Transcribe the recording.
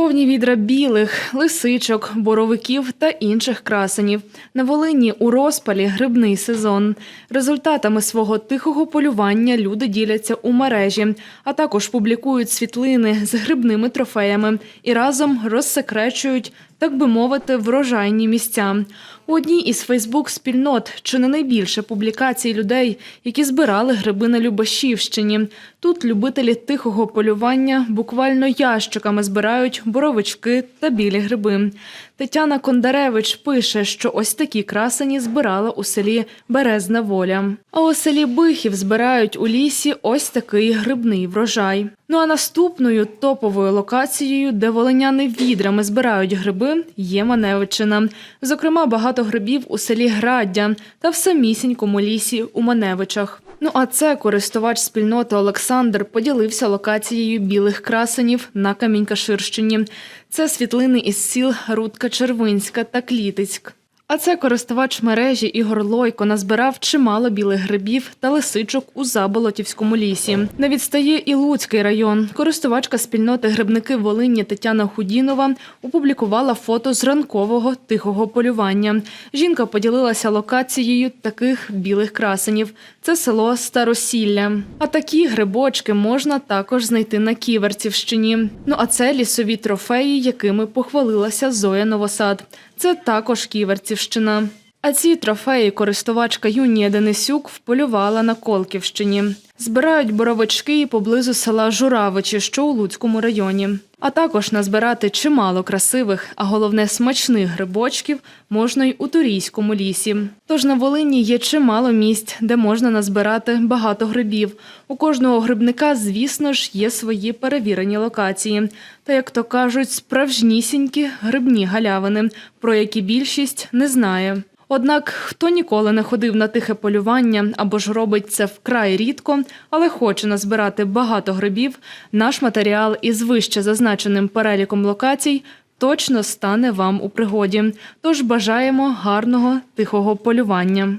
Повні відра білих, лисичок, боровиків та інших красенів. На Волині у розпалі грибний сезон. Результатами свого тихого полювання люди діляться у мережі, а також публікують світлини з грибними трофеями і разом розсекречують, так би мовити, врожайні місця. У одній із Фейсбук-спільнот чи не найбільше публікацій людей, які збирали гриби на Любашівщині. Тут любителі тихого полювання буквально ящиками збирають боровички та білі гриби. Тетяна Кондаревич пише, що ось такі красені збирала у селі Березна Воля. А у селі Бихів збирають у лісі ось такий грибний врожай. Ну а наступною топовою локацією, де волиняни відрами збирають гриби, є Маневичина. Зокрема, багато грибів у селі Граддя та в самісінькому лісі у Маневичах. Ну а це користувач спільноти Олександр поділився локацією білих красенів на Камінькаширщині. Це світлини із сіл Рудка Червинська та Клітицьк. А це користувач мережі Ігор Лойко назбирав чимало білих грибів та лисичок у Заболотівському лісі. Не відстає і Луцький район. Користувачка спільноти грибники Волині Тетяна Худінова опублікувала фото з ранкового тихого полювання. Жінка поділилася локацією таких білих красенів. Це село Старосілля. А такі грибочки можна також знайти на Ківерцівщині. Ну а це лісові трофеї, якими похвалилася Зоя Новосад. Це також Ківерцівщина. Житомирщина. А ці трофеї користувачка Юнія Денисюк вполювала на Колківщині. Збирають боровички поблизу села Журавичі, що у Луцькому районі. А також назбирати чимало красивих, а головне смачних грибочків можна й у Турійському лісі. Тож на Волині є чимало місць, де можна назбирати багато грибів. У кожного грибника, звісно ж, є свої перевірені локації. Та, як то кажуть, справжнісінькі грибні галявини, про які більшість не знає. Однак, хто ніколи не ходив на тихе полювання або ж робить це вкрай рідко, але хоче назбирати багато грибів, наш матеріал із вище зазначеним переліком локацій точно стане вам у пригоді. Тож бажаємо гарного тихого полювання.